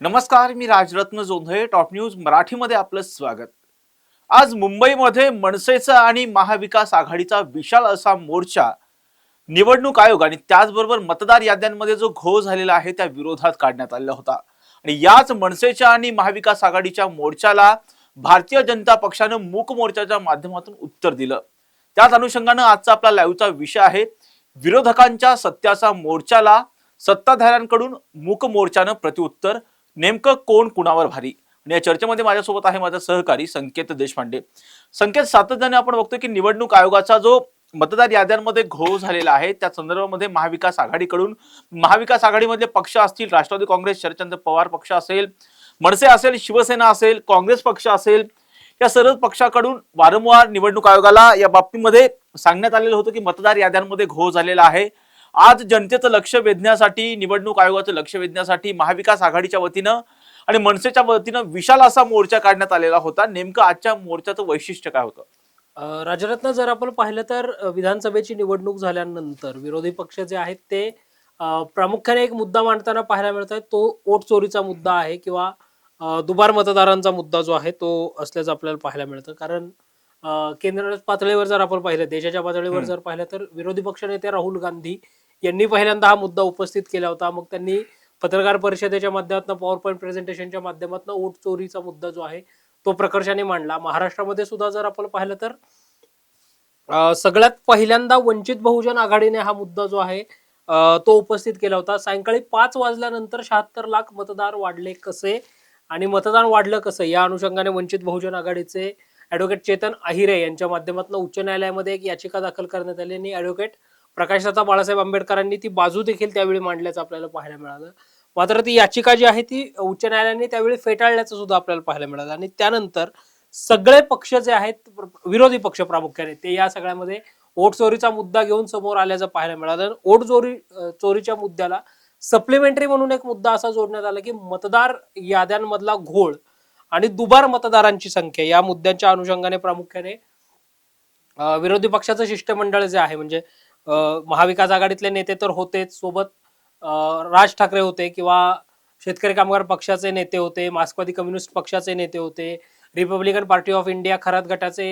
नमस्कार मी Rajratna Jondhale top news मराठीमध्ये आपलं स्वागत. आज मुंबईमध्ये मनसेचा आणि महाविकास आघाडीचा विशाल असा मोर्चा निवडणूक आयोग आणि त्याचबरोबर मतदार याद्यांमध्ये जो घोळ झालेला आहे त्या विरोधात काढण्यात आलेला होता. आणि याच मनसेच्या आणि महाविकास आघाडीच्या मोर्चाला भारतीय जनता पक्षानं मूक मोर्चाच्या माध्यमातून उत्तर दिलं. त्याच अनुषंगानं आजचा आपला लाईव्हचा विषय आहे विरोधकांच्या सत्याचा मोर्चाला सत्ताधाऱ्यांकडून मूक मोर्चानं प्रत्युत्तर नेमकं कोण कुणावर भारी? आणि या चर्चेमध्ये माझ्यासोबत आहे माझा सहकारी संकेत देशपांडे. संकेत सातत्याने आपण बघतोय की निवडणूक आयोगाचा जो मतदार याद्यांमध्ये घोळ झालेला आहे त्या संदर्भामध्ये महाविकास आघाडीकडून महाविकास आघाडीमधले पक्ष असतील राष्ट्रवादी काँग्रेस शरदचंद्र पवार पक्ष असेल मनसे असेल शिवसेना असेल काँग्रेस पक्ष असेल या सर्व पक्षाकडून वारंवार निवडणूक आयोगाला या बाबतीमध्ये सांगण्यात आलेलं होतं की मतदार याद्यांमध्ये घोळ झालेला आहे. आज जनतेचं लक्ष वेधण्यासाठी निवडणूक आयोगाचं लक्ष वेधण्यासाठी महाविकास आघाडीच्या वतीनं आणि मनसेच्या वतीनं विशाल असा मोर्चा काढण्यात आलेला होता. नेमकं आजच्या मोर्चाचं वैशिष्ट्य काय होतं? राजरत्न जर आपण पाहिलं तर विधानसभेची निवडणूक झाल्यानंतर विरोधी पक्ष जे आहेत ते प्रामुख्याने एक मुद्दा मांडताना पाहायला मिळत आहे तो ओट चोरीचा मुद्दा आहे किंवा दुबार मतदारांचा मुद्दा जो आहे तो असल्याचं आपल्याला पाहायला मिळतं. कारण केंद्र पातळीवर जर आपण पाहिलं देशाच्या पातळीवर. जर पाहिलं तर विरोधी पक्षनेते राहुल गांधी यांनी पहिल्यांदा हा मुद्दा उपस्थित केला होता. मग त्यांनी पत्रकार परिषदेच्या माध्यमातून पॉवर पॉईंट प्रेझेंटेशनच्या माध्यमातून ओट चोरीचा मुद्दा जो आहे तो प्रकर्षाने मांडला. महाराष्ट्रामध्ये सुद्धा जर आपण पाहिलं तर सगळ्यात पहिल्यांदा वंचित बहुजन आघाडीने हा मुद्दा जो आहे तो उपस्थित केला होता. सायंकाळी पाच वाजल्यानंतर शहात्तर लाख मतदार वाढले कसे आणि मतदान वाढलं कसं? या अनुषंगाने वंचित बहुजन आघाडीचे ऍडव्होकेट चेतन अहिरे यांच्या माध्यमातून उच्च न्यायालयामध्ये एक याचिका दाखल करण्यात आली आणि ऍडव्होकेट प्रकाशदाता बाळासाहेब आंबेडकरांनी ती बाजू देखील त्यावेळी मांडल्याचं आपल्याला पाहायला मिळालं. मात्र ती याचिका जी आहे ती उच्च न्यायालयाने त्यावेळी फेटाळल्याचं सुद्धा आपल्याला पाहायला मिळालं. आणि त्यानंतर सगळे पक्ष जे आहेत विरोधी पक्ष प्रामुख्याने ते या सगळ्यामध्ये ओट चोरीचा मुद्दा घेऊन समोर आल्याचं पाहायला मिळालं. ओट चोरी चोरीच्या मुद्द्याला सप्लिमेंटरी म्हणून एक मुद्दा असा जोडण्यात आला की मतदार याद्यांमधला घोळ आणि दुबार मतदारांची संख्या या मुद्द्यांच्या अनुषंगाने प्रामुख्याने विरोधी पक्षाचं शिष्टमंडळ जे आहे म्हणजे महाविकास आघाडीतले नेते तर होतेच. सोबत राज ठाकरे होते किंवा शेतकरी कामगार पक्षाचे नेते होते मार्क्सवादी कम्युनिस्ट पक्षाचे नेते होते Republican party of India Kharat गटाचे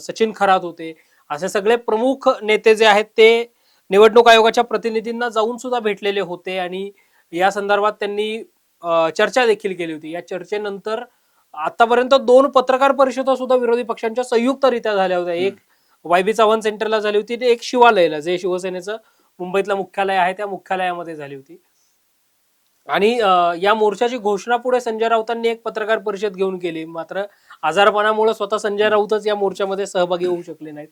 सचिन खरात होते. असे सगळे प्रमुख नेते जे आहेत ते निवडणूक आयोगाच्या प्रतिनिधींना जाऊन सुद्धा भेटलेले होते आणि या संदर्भात त्यांनी चर्चा देखील केली होती. या चर्चेनंतर आतापर्यंत दोन पत्रकार परिषदा सुद्धा विरोधी पक्षांच्या संयुक्तरित्या झाल्या होत्या. एक वाय बी चव्हाण सेंटरला झाली होती ते एक शिवालयला जे शिवसेनेचं मुंबईतलं मुख्यालय आहे त्या मुख्यालयामध्ये झाली होती. आणि या मोर्चाची घोषणा पुढे संजय राऊतांनी एक पत्रकार परिषद घेऊन केली. मात्र आजारपणामुळे स्वतः संजय राऊतच या मोर्चामध्ये सहभागी होऊ शकले नाहीत.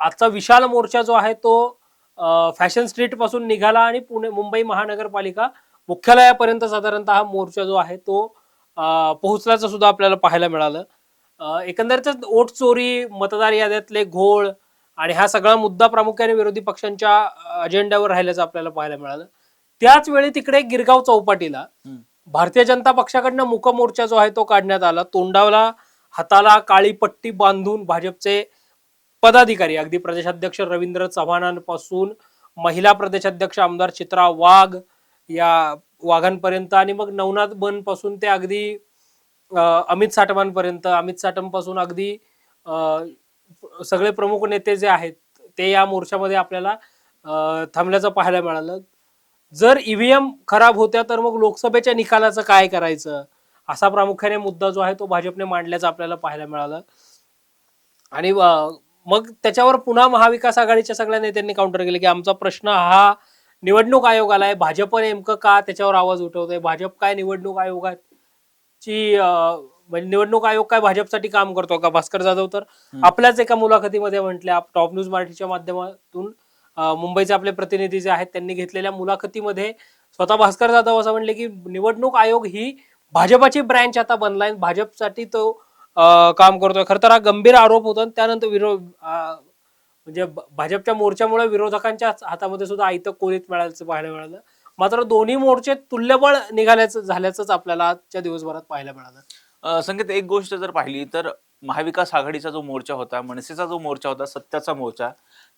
आजचा विशाल मोर्चा जो आहे तो फॅशन स्ट्रीटपासून निघाला आणि पुणे मुंबई महानगरपालिका मुख्यालयापर्यंत साधारणतः हा मोर्चा जो आहे तो पोहोचल्याचं सुद्धा आपल्याला पाहायला मिळालं. एकंदरीतच ओट चोरी मतदार याद्यातले घोळ आणि हा सगळा मुद्दा प्रामुख्याने विरोधी पक्षांच्या अजेंड्यावर राहिल्याचं आपल्याला पाहायला मिळालं त्याच वेळी तिकडे गिरगाव चौपाटीला. भारतीय जनता पक्षाकडनं मुक मोर्चा जो आहे तो काढण्यात आला तोंडाला हाताला काळी पट्टी बांधून भाजपचे पदाधिकारी अगदी प्रदेशाध्यक्ष रवींद्र चव्हाणांपासून महिला प्रदेशाध्यक्ष आमदार चित्रा वाघ या वाघांपर्यंत आणि मग नवनाथ बनपासून ते अगदी अमित साठवांपर्यंत अमित साठमपासून अगदी सगळे प्रमुख नेते जे आहेत ते या मोर्चामध्ये आपल्याला थांबल्याचं पाहायला मिळालं. जर ईव्हीएम खराब होत्या तर मग लोकसभेच्या निकालाचं काय करायचं? असा प्रामुख्याने मुद्दा जो आहे तो भाजपने मांडल्याचं आपल्याला पाहायला मिळालं. आणि मग त्याच्यावर पुन्हा महाविकास आघाडीच्या सगळ्या नेत्यांनी काउंटर केले की आमचा प्रश्न हा निवडणूक आयोगाला आहे. भाजप नेमकं का त्याच्यावर आवाज उठवतोय? भाजप काय निवडणूक आयोगात अं, म्हणजे निवडणूक आयोग काय भाजपसाठी काम करतो का? भास्कर जाधव तर. आपल्याच एका मुलाखतीमध्ये म्हटले टॉप न्यूज मराठीच्या माध्यमातून मुंबईचे आपले प्रतिनिधी जे आहेत त्यांनी घेतलेल्या मुलाखतीमध्ये स्वतः भास्कर जाधव असं म्हणले की निवडणूक आयोग ही भाजपाची ब्रँच आता बनलाय. भाजपसाठी तो अं, काम करतोय. खरं तर हा गंभीर आरोप होता आणि त्यानंतर विरोध म्हणजे भाजपच्या मोर्चामुळे विरोधकांच्या हातामध्ये सुद्धा आयतं कोलीत मिळाल्याचं पाहायला मिळालं. मात्र दोन्ही मोर्चे तुल्यबळ निघाल्याचं झाल्याचंच आपल्याला आजच्या दिवसभरात पाहायला मिळालं. अं, संकेत एक गोष्ट जर पाहिली तर महाविकास आघाडीचा जो मोर्चा होता मनसेचा जो मोर्चा होता सत्याचा मोर्चा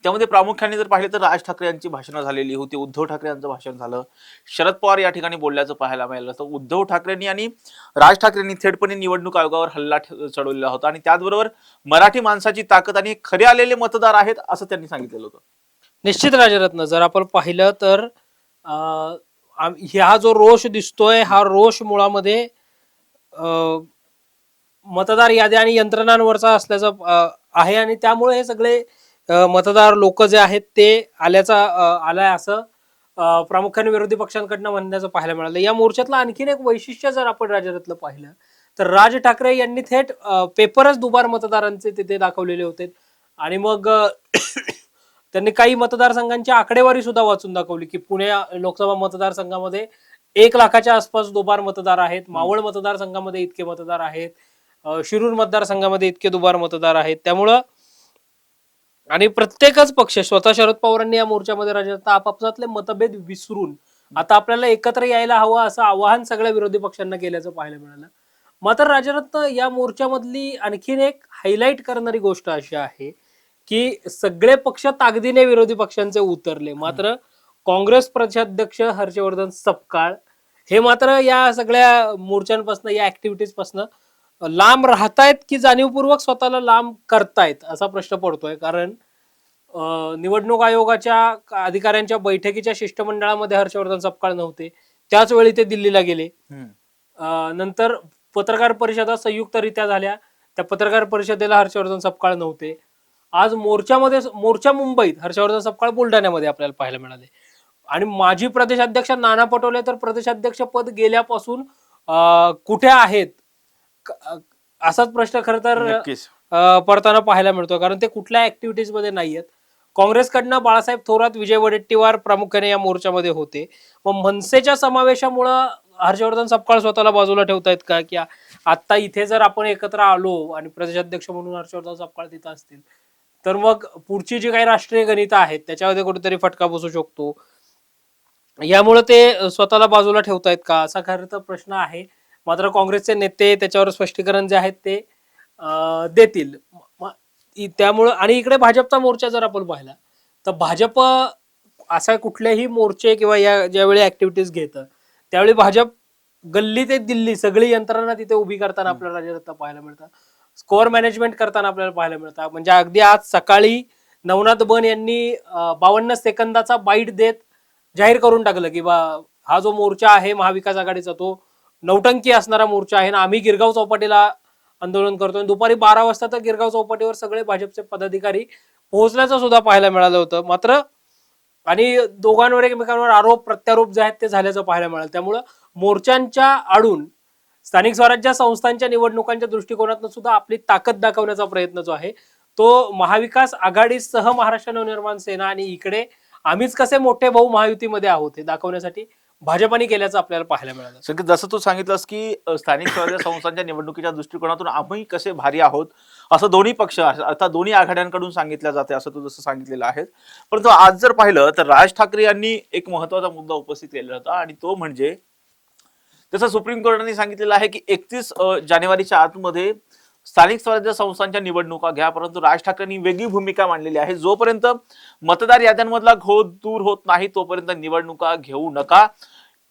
त्यामध्ये प्रामुख्याने जर पाहिलं तर राज ठाकरे यांची भाषणं झालेली होती उद्धव ठाकरे यांचं भाषण झालं. शरद पवार या ठिकाणी बोलल्याचं पाहायला मिळालं. तर उद्धव ठाकरेंनी आणि राज ठाकरेंनी थेटपणे निवडणूक आयोगावर हल्ला चढवलेला होता आणि त्याचबरोबर मराठी माणसाची ताकद आणि खरे आलेले मतदार आहेत असं त्यांनी सांगितलेलं होतं. निश्चित राजरत्न जर आपण पाहिलं तर हा ह्या जो रोष दिसतोय हा रोष मुळामध्ये मतदार याद्या आणि यंत्रणांवरचा असल्याचं आहे आणि त्यामुळे हे सगळे मतदार लोक जे आहेत ते आल्याचा आलाय असं प्रामुख्याने विरोधी पक्षांकडनं म्हणण्याचं पाहायला मिळालं. या मोर्चातलं आणखीन एक वैशिष्ट्य जर आपण राज्यातलं पाहिलं तर राज ठाकरे यांनी थेट पेपरच दुबार मतदारांचे तिथे दाखवलेले होते. आणि मग त्यांनी काही मतदारसंघांची आकडेवारी सुद्धा वाचून दाखवली की पुणे लोकसभा मतदारसंघामध्ये एक लाखाच्या आसपास दुबार मतदार आहेत मावळ मतदारसंघामध्ये इतके मतदार आहेत शिरूर मतदारसंघामध्ये इतके दुबार मतदार आहेत. त्यामुळं आणि प्रत्येकच पक्ष स्वतः शरद पवारांनी या मोर्चामध्ये राज्यात आपापसातले मतभेद विसरून आता आपल्याला एकत्र यायला हवं असं आवाहन सगळ्या विरोधी पक्षांना केल्याचं पाहायला मिळालं. मात्र राजरत्न या मोर्चामधली आणखीन एक हायलाईट करणारी गोष्ट अशी आहे की सगळे पक्ष ताकदीने विरोधी पक्षांचे उतरले. मात्र काँग्रेस प्रदेशाध्यक्ष हर्षवर्धन सपकाळ हे मात्र या सगळ्या मोर्चांपासून या ऍक्टिव्हिटीजपासून लांब राहतायत की जाणीवपूर्वक स्वतःला लांब करतायत असा प्रश्न पडतोय. कारण निवडणूक आयोगाच्या अधिकाऱ्यांच्या बैठकीच्या शिष्टमंडळामध्ये हर्षवर्धन सपकाळ नव्हते. त्याच वेळी ते दिल्लीला गेले. नंतर पत्रकार परिषदा संयुक्तरित्या झाल्या. त्या पत्रकार परिषदेला हर्षवर्धन सपकाळ नव्हते. आज मोर्चामध्ये मोर्चा मुंबईत हर्षवर्धन सपकाळ बुलढाण्यामध्ये आपल्याला पाहायला मिळाले. आणि माजी प्रदेशाध्यक्ष नाना पटोले तर प्रदेशाध्यक्ष पद गेल्यापासून कुठे आहेत? असाच प्रश्न खर तर पडताना पाहायला मिळतो. कारण ते कुठल्या ऍक्टिव्हिटीजमध्ये नाहीयेत. काँग्रेसकडनं बाळासाहेब थोरात विजय वडेट्टीवार प्रामुख्याने या मोर्चामध्ये होते. मग मनसेच्या समावेशामुळं हर्षवर्धन सपकाळ स्वतःला बाजूला ठेवतायत का? की आ- आता इथे जर आपण एकत्र आलो आणि प्रदेशाध्यक्ष म्हणून हर्षवर्धन सपकाळ तिथं असतील तर मग पुढची जी काही राष्ट्रीय गणितं आहेत त्याच्यामध्ये कुठेतरी फटका बसू शकतो. यामुळे ते स्वतःला बाजूला ठेवतायत का? असा खरं तर प्रश्न आहे. मात्र काँग्रेसचे नेते त्याच्यावर स्पष्टीकरण जे आहेत ते देतील. त्यामुळं आणि इकडे भाजपचा मोर्चा जर आपण पाहिला तर भाजप असा कुठलेही मोर्चे किंवा या ज्यावेळी ऍक्टिव्हिटीज घेतं त्यावेळी भाजप गल्ली ते दिल्ली सगळी यंत्रणा तिथे उभी करताना आपल्याला पाहायला मिळतं. स्कोअर मॅनेजमेंट करताना आपल्याला पाहायला मिळतं. म्हणजे अगदी आज सकाळी नवनाथ बन यांनी बावन्न सेकंदाचा बाईट देत जाहीर करून टाकलं की बा हा जो मोर्चा आहे महाविकास आघाडीचा तो नौटंकी असणारा मोर्चा आहे. ना आम्ही गिरगाव चौपाटीला आंदोलन करतोय. दुपारी बारा वाजता तर गिरगाव चौपाटीवर सगळे भाजपचे पदाधिकारी पोहोचल्याचं सुद्धा पाहायला मिळालं होतं. मात्र आणि दोघांवर एकमेकांवर आरोप प्रत्यारोप जे आहेत ते झाल्याचं पाहायला मिळालं. त्यामुळं मोर्चांच्या आडून स्थानिक स्वराज्य संस्थांच्या निवडणुकांच्या दृष्टिकोनातून सुद्धा आपली ताकद दाखवण्याचा प्रयत्न जो आहे तो महाविकास आघाडीसह महाराष्ट्र नवनिर्माण सेना आणि इकडे आम्हीच कसे मोठे भाऊ महायुतीमध्ये आहोत हे दाखवण्यासाठी भाजपाने केल्याचं आपल्याला पाहायला मिळालं. जसं तू सांगितलंस की स्थानिक स्वराज्य संस्थांच्या निवडणुकीच्या दृष्टिकोनातून आम्ही कसे भारी आहोत असं दोन्ही पक्ष अर्थात दोन्ही आघाड्यांकडून सांगितलं जाते असं तू जसं सांगितलेलं आहे परंतु आज जर पाहिलं तर राज ठाकरे यांनी एक महत्त्वाचा मुद्दा उपस्थित केलेला होता आणि तो म्हणजे जसं सुप्रीम कोर्टाने सांगितलेलं आहे की एकतीस जानेवारीच्या आतमध्ये स्थानिक स्वराज्य संस्थांच्या निवडणुका घ्या परंतु राज ठाकरेंनी वेगळी भूमिका मांडलेली आहे. जोपर्यंत मतदार याद्यांमधला घोळ दूर होत नाही तोपर्यंत निवडणुका घेऊ नका.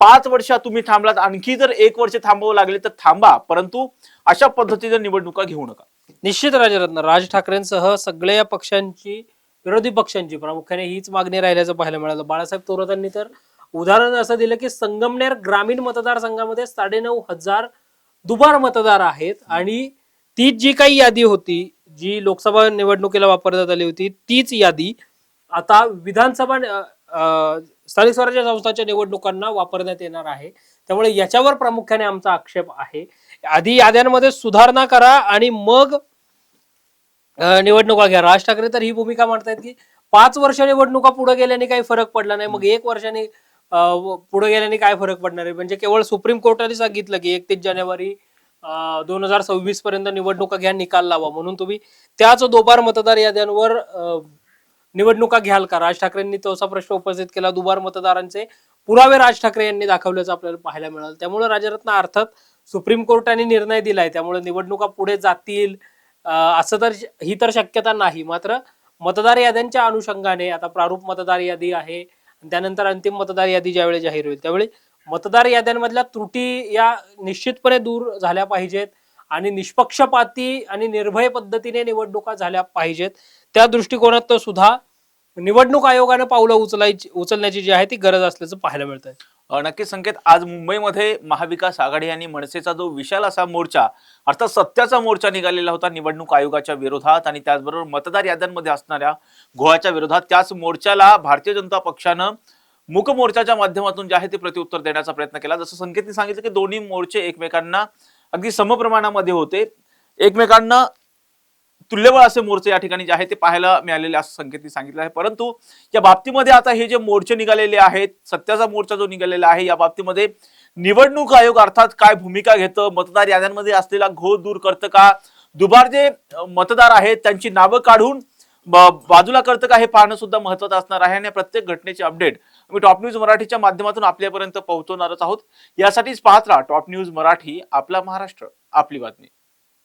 पाच वर्ष तुम्ही थांबलात आणखी जर एक वर्ष थांबावं लागले तर थांबा परंतु अशा पद्धतीने निवडणुका घेऊ नका. निश्चित राजरत्न राज ठाकरेंसह सगळ्या पक्षांची विरोधी पक्षांची प्रामुख्याने हीच मागणी राहिल्याचं पाहायला मिळालं. बाळासाहेब तोरतांनी तर उदाहरण असं दिलं की संगमनेर ग्रामीण मतदारसंघामध्ये साडेनऊ हजार दुबार मतदार आहेत आणि ती जी काही यादी होती जी लोकसभा निवडणुकीला वापरण्यात आली होती तीच यादी आता विधानसभा स्थानिक स्वराज्य संस्थांच्या निवडणुकांना वापरण्यात येणार आहे. त्यामुळे याच्यावर प्रामुख्याने आमचा आक्षेप आहे. आधी याद्यांमध्ये सुधारणा करा आणि मग निवडणुका घ्या. राज ठाकरे तर ही भूमिका मांडतायत की पाच वर्ष निवडणुका पुढे गेल्याने काही फरक पडला नाही. मग एक वर्षाने पुढे गेल्याने काय फरक पडणार आहे? म्हणजे केवळ सुप्रीम कोर्टाने सांगितलं की एकतीस जानेवारी दोन हजार सव्वीस पर्यंत निवडणुका घ्या निकाल लावा. म्हणून तुम्ही त्याच दोबार मतदार याद्यांवर निवडणुका घ्याल का? राज ठाकरेंनी तसा प्रश्न उपस्थित केला दुबार मतदारांचे पुरावे राज ठाकरे यांनी दाखवल्याचं आपल्याला पाहायला मिळालं. त्यामुळे राजरत्न अर्थात सुप्रीम कोर्टाने निर्णय दिलाय. त्यामुळे निवडणुका पुढे जातील असं तर ही तर शक्यता नाही. मात्र मतदार याद्यांच्या अनुषंगाने आता प्रारूप मतदार यादी आहे. त्यानंतर अंतिम मतदार यादी ज्यावेळी जाहीर होईल त्यावेळी मतदार याद्यांमधल्या त्रुटी या निश्चितपणे दूर झाल्या पाहिजेत आणि निष्पक्षपाती आणि निर्भय पद्धतीने निवडणुका झाल्या पाहिजेत. त्या दृष्टिकोनात सुद्धा निवडणूक आयोगानं पावलं उचलायची उचलण्याची जी आहे ती गरज असल्याचं पाहायला मिळतंय. नक्कीच संकेत आज मुंबईमध्ये महाविकास आघाडी आणि मनसेचा जो विशाल असा मोर्चा अर्थात सत्याचा मोर्चा निघालेला होता निवडणूक आयोगाच्या विरोधात आणि त्याचबरोबर मतदार याद्यांमध्ये असणाऱ्या घोळाच्या विरोधात त्याच मोर्चाला भारतीय जनता पक्षानं मूक मोर्चाच्या माध्यमातून जे आहे ते प्रत्युत्तर देण्याचा प्रयत्न केला. जसं संकेतने सांगितलं की दोन्ही मोर्चे एकमेकांना अगदी समप्रमाणामध्ये होते. एकमेकांना तुल्यबळ असे मोर्चे या ठिकाणी जे आहे ते पाहायला मिळालेले असं संकेत सांगितलं आहे. परंतु या बाबतीमध्ये आता हे जे मोर्चे निघालेले आहेत सत्याचा मोर्चा जो निघालेला आहे या बाबतीमध्ये निवडणूक आयोग अर्थात काय भूमिका घेतं मतदार याद्यांमध्ये असलेला घोळ दूर करतं का दुबार जे मतदार आहेत त्यांची नावं काढून बाजूला करतं का हे पाहणं सुद्धा महत्वाचं असणार आहे आणि प्रत्येक घटनेचे अपडेट आम्ही टॉप न्यूज मराठीच्या माध्यमातून आपल्यापर्यंत पोहोचवणारच आहोत. यासाठीच पाहत राहा टॉप न्यूज मराठी आपला महाराष्ट्र आपली बातमी.